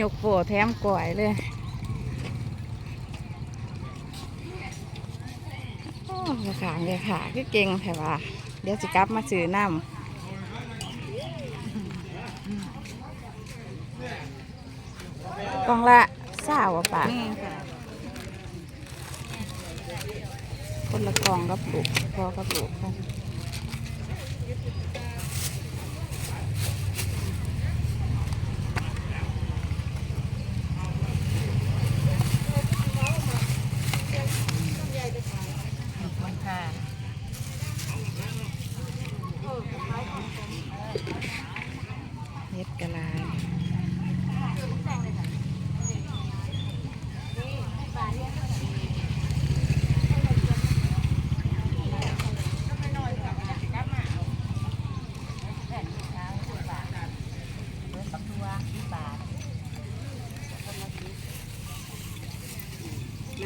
ยกโปแถมก่อยเลยโอ้ยขางเลยค่ะคือเก่งแต่ว่า เดี๋ยวสิกลับมาซื้อน้ำกล่องละสาวะป่ะนี่ค่ะคนละกล่องกับลูกพอกับลูกกัน ka.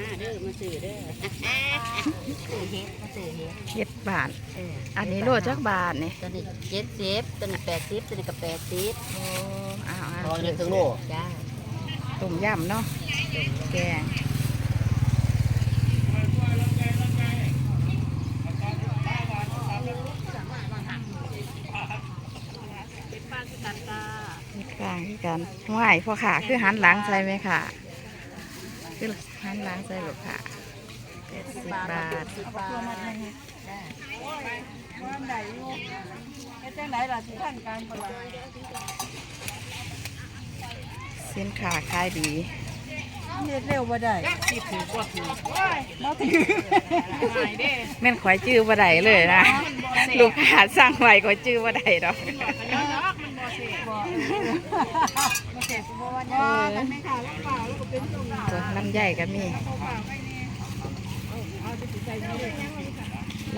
เฮ็ดกะลายเฮ็ดบาทอันนี้โลจักบาทนี่ตัวนี้เจ็ดสิบตัวนี้แปดสิบตัวนี้ก็แปดสิบโอ้อ้าวตอนนี้ถึงโลจ้าต้มยำเนาะแกงเฮ็ดกลางคือกันห่วยพ่อขาคือหันหลังใส่ไหมค่ะคือ หันหลังใส่หรอค่ะแปดสิบบาทสิบบาทสินค้าขายดีเฮ็ดเร็วบ่ได้แม่นข่อยจื้อบ่ได้เลยนะลูกค้าสั่งไว้ข่อยจื้อบ่ได้ดอก เออตัวลำไยก็มี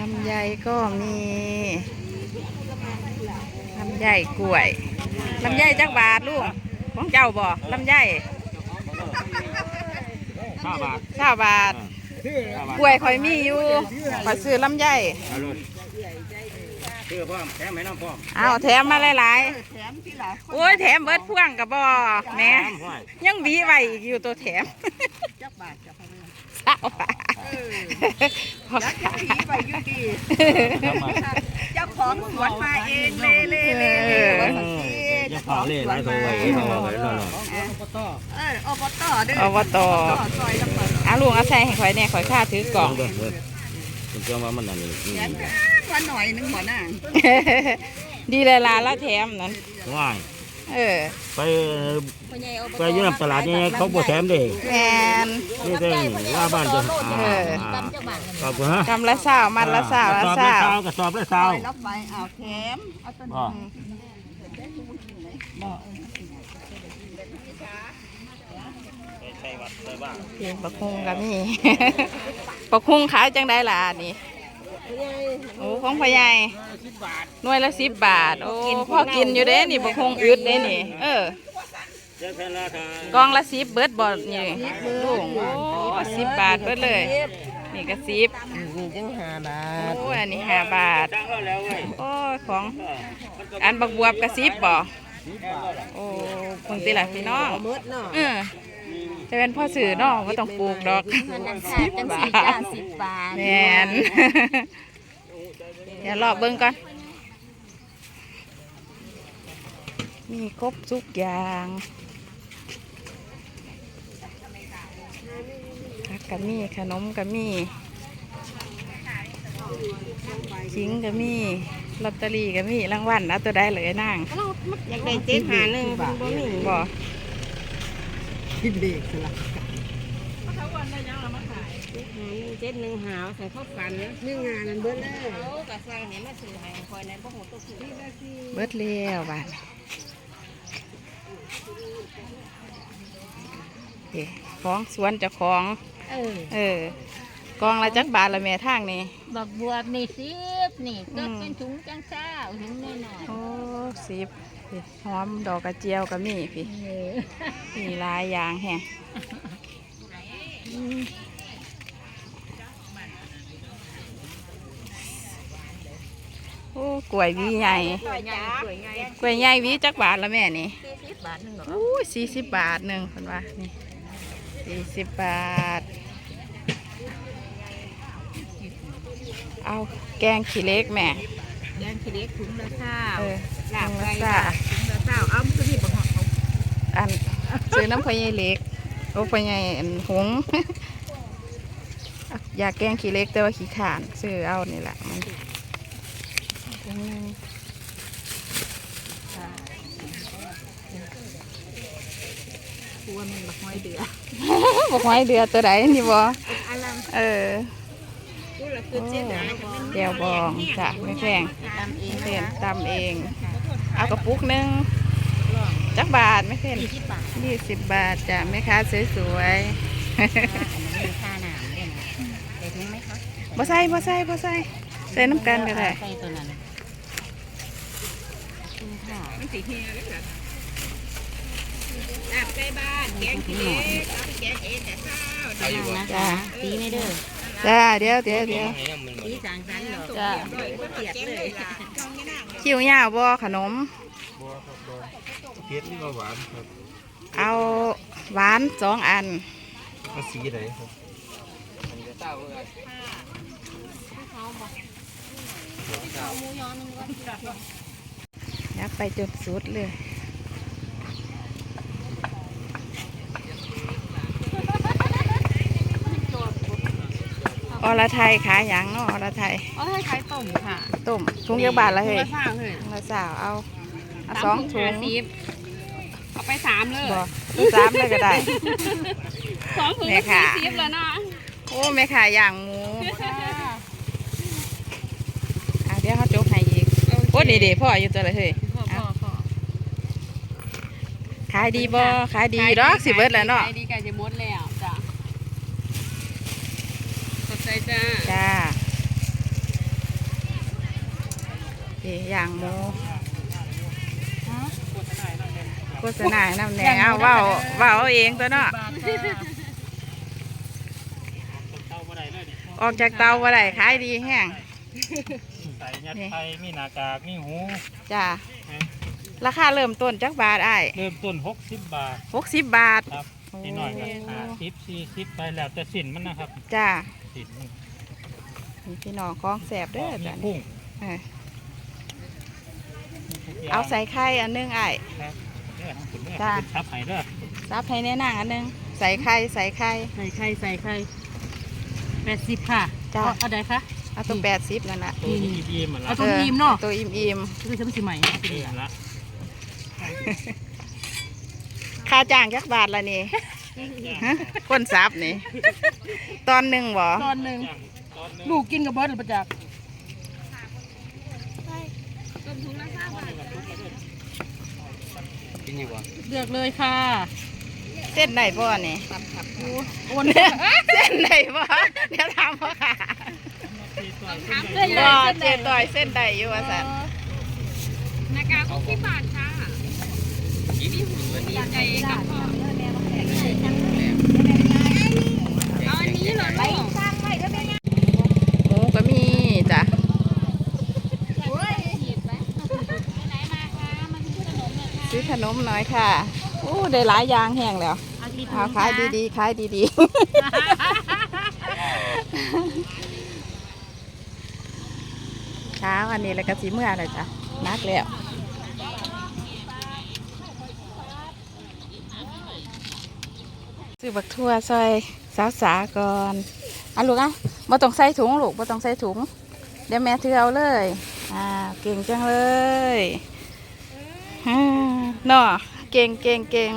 ลำไยก็มีลำไยกล้วยลำไยจักบาทลูกของเจ้าบ่ลำไยห้าบาทเก้าบาทกล้วยข่อยมีอยู่ข่อยซื้อลำไยเอาเลยชื่อพ่อมแถมไหมน้องพ่อมเอาแถมมาหลายๆโอ้ยแถมเบิดพ่วงกับบ่แหม่แถมห้วยยังหวีไว้อีกอยู่ตัวแถมเศร้าบาทพ่อค้าทำมาเจ้าของสวนมาเองเลยเลยเออจะขอเลยหลายตัวไว้เอาไว้รอเอออบตเด้ออบตซอยลำบากอาลุงเอาใส่ให้ข่อยเนี่ยข่อยค่าถือกล่องเบิ่งเบิ่ง ผมเชื่อว่ามันอันนี้วันหน่อยหนึงหัวหน้าดีเลยล่ะละแถมนั้นง่ายเออ ไปไปอยืนตลาดนี่เขาบ่แถมเด้แมนนี่เด้ว่าบ้านจะเออขอบคุณฮะกำละเศร้ามันละเศร้ากระละสอบเศละร้าเศร้ากระสอบละเศร้ารับไปเอาแถมเอาต้นบ่ ปักคุงก็มีปักคุงขายจังได้ล่ะนี่โอ้ของพ่อใหญ่หน่วยละสิบบาท โอ้พ่อกินอยู่เด้นี่ปักคุงอึดเด้นี่ เออเจ้าท่านราคากองละสิบเบิดบอดนี่ลุงโอ้สิบบาทเบิดเลย นี่ก็สิบนี่จังหาบาท โอ้อันนี้ห้าบาทจ้างเขาแล้วเว้ยโอ้ยของ อันบักบวบกระซิบบ่โอ้คงตีละพี่น้องหมดเนาะเออ จะเป็นพ่อสื่อเนาะว่าต้องปลูกดอกสิบบาทสิบบาทแมนเดี๋ยวรอเบิ้งก่อน มีครบทุกอย่างผักกะมีขนมกะมีขิงกะมีลอตเตอรี่กะมีรางวัลเอาตัวได้เลยนางอยากได้เจ็ดหาหนึ่งบ่มีบ่ คิดเด็กสิล่ะเจ็ดหนึ่งหาวใส่ข้าวฝันหนึ่งงานนั้นเบิ้ลเลยโอ้กระสั่งเนี่ยมาซื้อให้คอยในพวกหมดตัวคือเบิดแล้วบ้าดเอ๊ะของสวนจ้าของ เออ เออกองละจักบาทละแม่ทางนี่บักบวมีสิบนี่ก็เป็นถุงจังเช้าถุงน้อยโอ้สิบ พี่หอมดอกกระเจียวก็มีพี่ๆเออมีหลายอย่างแฮะโอ้กล้วยหวีใหญ่สวยใหญ่สวยใหญ่กล้วยใหญ่หวีจักบาทละแม่นี่สี่สิบบาทหนึงหรออู้สี่สิบบาทหนึ่งคนว่านี่สี่สิบบาท เอาแกงขี้เล็กแม่แดงขี้เล็กถุงละเศร้าเออ ลาบถุงไก่ละถุงซ่าละเศร้าเอามันก็มีบักหอกเขาอันซื้อน้ำพะยายเล็กโอ้พะยายอันหงส์เอาอยากแกงขี้เล็กแต่ว่าขี้ขานซื้อเอานี่แหละมันถุงหนึ่งครัวมันบักห้อยเดือบอกไว้เดือตัวใดนี่บ่อารัมเออกูละคือเจ๊ดาเดียวบองจ้ะไม่แพงตำเองเปลี่ยนตำเองเอา กระปุกหนึ่งจักบาทไม่เพ่นยี่สิบบาทยี่สิบบาทจ้ะแม่ค้าสวยอันนี้มีค่าหนามด้วยนะใส่ถุงไหมคะๆบ่ใส่บ่ใส่บ่ใส่ใส่น้ำกันก็ได้ใส่ตัวนั้นคุณค่ะมันสีเฮียเลยค่ะลาบไก่บ้านแกงขี้เล็กเอาไปแกงเองแต่ข้าวเอาอยู่นะจ้ะตีไม่เด้อจ้าเดี๋ยวเดี๋ยวเดี๋ยวตีสางสันหรอกจ้ะเปียกเลย คิวยาวบ่ขนมบัวครับบัวเผ็ดนี่ก็หวานครับเอาหวานสองอันเอาสีไหนครับยับไปจนสุดเลย อรไทยขายหยังเนาะอรไทยอ๋อให้ขายต้มค่ะต้มถุงเยอะบาทละเฮ้ยข้าวเลยถุงละสาวเอาเอาสองถุงเอาไปสามเลยบ่ถุงสามเลยก็ได้ สองถุงแม่ค่ะสิบแล้วเนาะโอ้แม่ขายย่างหมูอะเดี๋ยวเขาจกให้อีกโอ้ดีๆพ่ออยู่ตัวละเฮ้ยพ่อพ่อพ่อขายดีบ่ขายดีดอกสิเบิดแล้วเนาะขายดีไก่จะหมดแล้วจ้ะขอบ ใจจ้าจ้าดีย่างหมูโฆษณาให้น้ำแหนงเอาเว้าเว้าเอาเองตัวเนาะออกจากเตาบ่ได้ขายดีแห้งใส่ยัดไทยมีหน้ากากมีหูจ้าราคาเริ่มต้นจักบาทอ้ายเริ่มต้น 60 บาท หกสิบบาท ครับ นี่หน่อยก็ห้าสิบสี่สิบไปแล้วแต่สินมันนะครับจ้าสินมันนี่พี่น้องของแสบเด้อมีจ้ะนี่กุ้งเออมีทุกย่งเอาใส่ไข่อันหนึงอ้าย ครับเด้อทางคุณเด้อจ้า ทับให้เด้อซับให้แน่นางอันหนึงใส่ไข่ใส่ไข่ ใส่ไข่ใส่ไข่แปดสิบค่ะจ้าเอาได้คะ เอาตัวแปดสิบนั่นแหละตัวนี้ดีๆมันละเอาตัวอิ่มเนาะ ตัวอิ่มอิ่มคือฉันสิใหม่นี่ละๆ ค่าจ้างจักบาทละนี่ฮะคนซับนี่ ตอนหนึ่งบ่ตอนหนึ่งลูกกินกับเบิร์ดหรือประจักษ์กินอยู่บ่เลือกเลยค่ะ เส้นไหนบ่นี่โอนเส้นไหนบ่เดี๋ยวถามพ่อค่ะเส้นเลบ่ยเจ็ดต่อยเส้นใดอยู่ว่าสันนากาคุกที่บาท ค่ะดีใจกับพ่อเอาอันนี้เหรอลูกหมูก็มีจ้ะซื้อขนมหน่อยค่ะโอ้ได้หลายอย่างแห้งแล้วเอาที่ถุเอางขายดีๆขายดีๆเช้าอันนี้แล้วก็สีเมื่อเลยจ้ะนักแล้ว ซื้อบักทั่วซอยสาวสาก่อนอะลูกอะบ่ต้องใส่ถุงลูกบ่ต้องใส่ถุง เดี๋ยวแม่ถือเอาเลย อ่า เก่งจังเลยฮ่าเนาะเก่งเก่งเก่ง